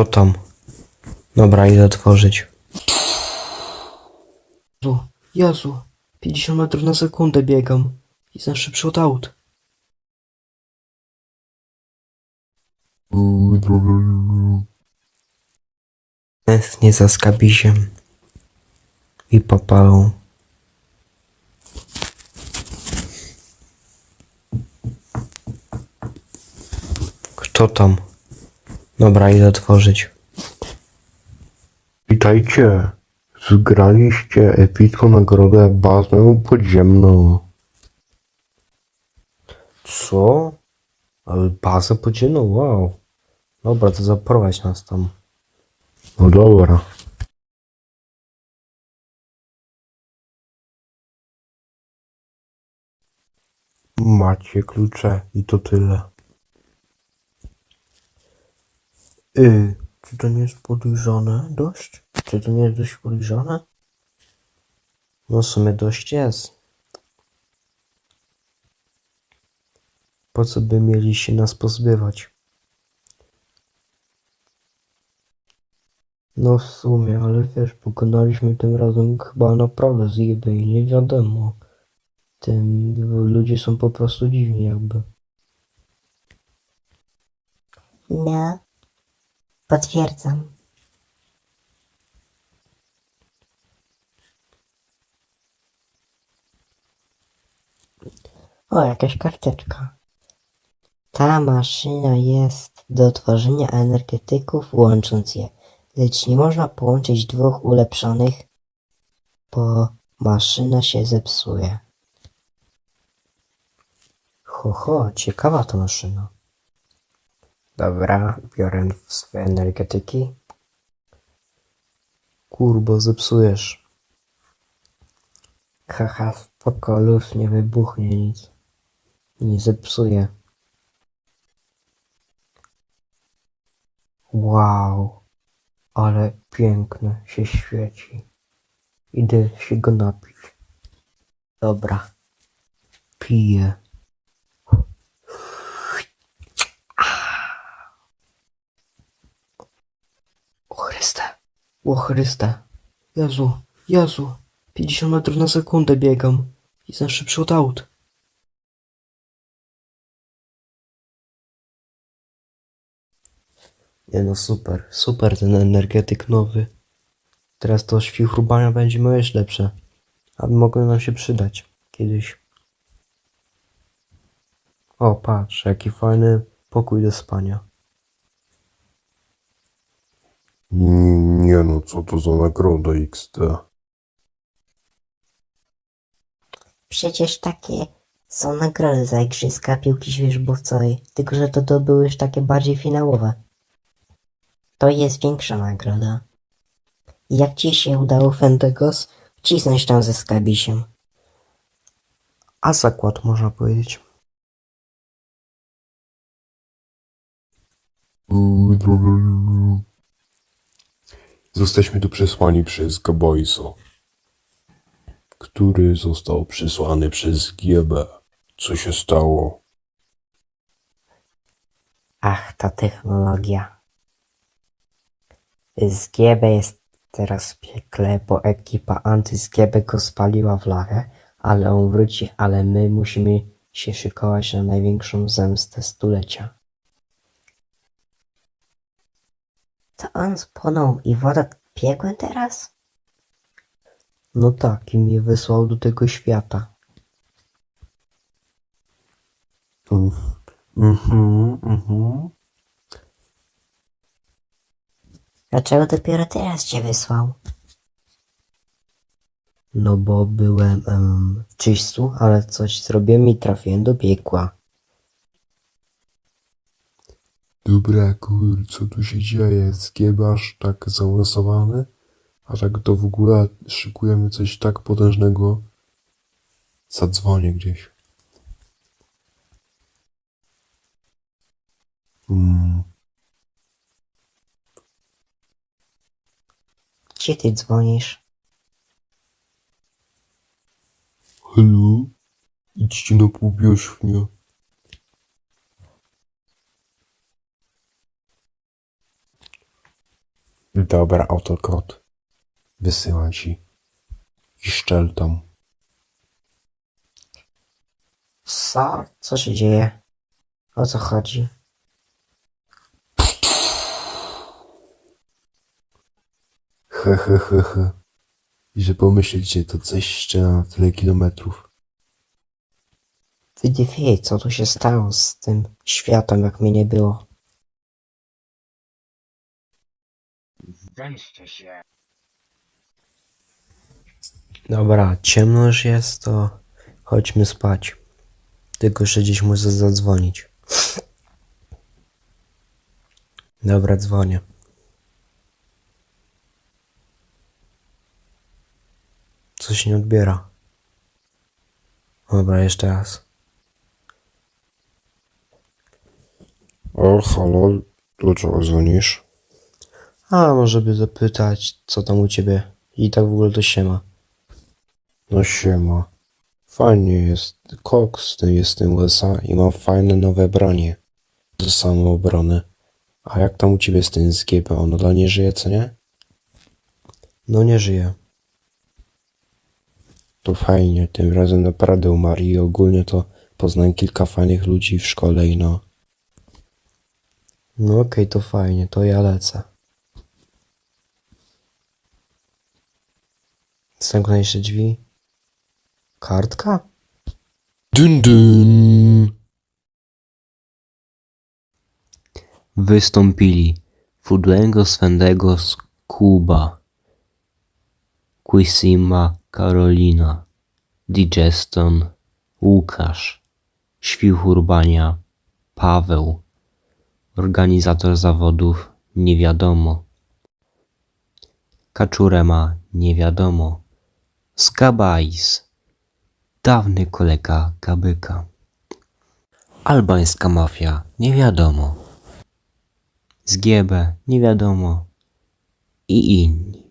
Kto tam? Dobra, idę otworzyć. Jezu, Jezu, 50 metrów na sekundę biegam. Jestem szybszy od aut. Tęsknię za skabiziem i papalą. Kto tam? Dobra, idę otworzyć. Witajcie. Zgraliście epicką nagrodę bazę podziemną. Co? Ale bazę podziemną, wow. Dobra, to zaprowadź nas tam. No dobra. Macie klucze i to tyle. Y, czy to nie jest podejrzane dość? Czy to nie jest dość podejrzane? No w sumie dość jest. Po co by mieli się nas pozbywać? No w sumie, ale wiesz, pokonaliśmy tym razem chyba naprawdę z eBay, nie wiadomo. Tym ludzie są po prostu dziwni jakby. No, potwierdzam. O, jakaś karteczka. Ta maszyna jest do tworzenia energetyków łącząc je, lecz nie można połączyć dwóch ulepszonych, bo maszyna się zepsuje. Ho, ho, ciekawa ta maszyna. Dobra, biorę swoje energetyki. Kurbo, zepsujesz. Haha, spoko, luz, nie wybuchnie nic. Nie zepsuje. Wow, ale piękne się świeci. Idę się go napić. Dobra, piję. O Chryste, o Chryste. Jezu, Jezu, 50 metrów na sekundę biegam. Jestem szybszy od aut. Nie no super, super ten energetyk nowy. Teraz to świchrubania będzie jeszcze lepsze. Aby mogły nam się przydać kiedyś. O patrz, jaki fajny pokój do spania. Nie no, co to za nagroda XD? Przecież takie są nagrody za igrzyska piłki świeżbówcowej, tylko że to, to były już takie bardziej finałowe. To jest większa nagroda. Jak ci się udało Fendegos wcisnąć tam ze skabisiem? A zakład można powiedzieć. Zostaliśmy tu przesłani przez Gaboysa, który został przysłany przez GB. Co się stało? Ach, ta technologia. Zgiebe jest teraz w piekle, bo ekipa antyzgiebe go spaliła w lachę, ale on wróci, ale my musimy się szykować na największą zemstę stulecia. On spłonął i woda piekłem teraz? No tak, i mnie wysłał do tego świata. Mhm, mhm. Dlaczego dopiero teraz cię wysłał? No bo byłem em, w ale coś zrobiłem i trafiłem do piekła. Dobra, kur, co tu się dzieje? Zgiebasz tak zaawansowany? A tak to w ogóle szykujemy coś tak potężnego. Zadzwonię gdzieś. Hmm. Gdzie ty dzwonisz? Halo? Idźcie na powierzchnię. Dobra, autokod. Wysyłam ci. I szczel tam. Co? Co się dzieje? O co chodzi? He, he, he, he. I że pomyślcie, to coś ściela na tyle kilometrów. Ty nie wie, co tu się stało z tym światem, jak mnie nie było. Dobra, ciemno już jest, to chodźmy spać. Tylko jeszcze gdzieś muszę zadzwonić. Dobra, dzwonię. Coś nie odbiera. Dobra, jeszcze raz. O, halo, dlaczego dzwonisz? A, może by zapytać, co tam u ciebie. I tak w ogóle to się ma. No siema. Fajnie jest. Ty jestem USA i mam fajne nowe branie. Do samoobrony. A jak tam u ciebie z tym SGB? On nadal nie żyje, co nie? No nie żyje. To fajnie, tym razem naprawdę umarł i ogólnie to poznałem kilka fajnych ludzi w szkole i no. No okej, to fajnie, to ja lecę. Zamknę jeszcze drzwi. Kartka? Dun dun! Wystąpili Fudłęgo Swendego z Kuba, Quisima Karolina, Digeston Łukasz, Świchurbania Bania Paweł, organizator zawodów nie wiadomo, Kaczurema nie wiadomo, Skabais, dawny kolega Gabyka, albańska mafia nie wiadomo. Z GB nie wiadomo i inni.